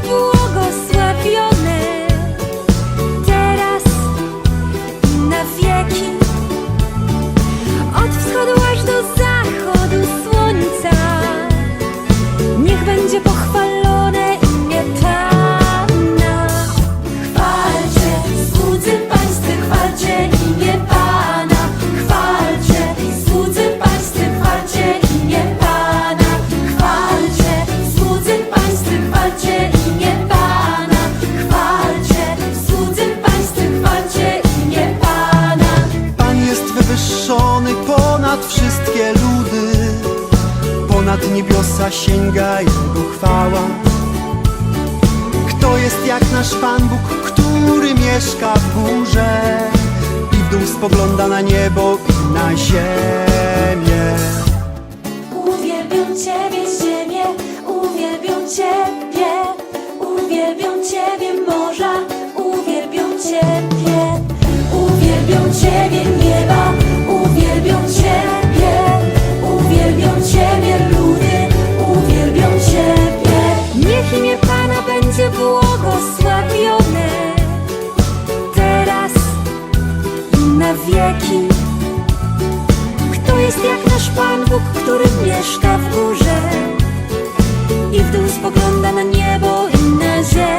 błogosławione teraz i na wieki. wszystkie ludy. Ponad niebiosa sięga Jego chwała. Kto jest jak nasz Pan Bóg, który mieszka w górze I w dół spogląda na niebo i na ziemię? Uwielbiam Ciebie ziemię, uwielbiam Ciebie wieki. Kto jest jak nasz Pan Bóg, który mieszka w górze i w dół spogląda na niebo i na ziemię?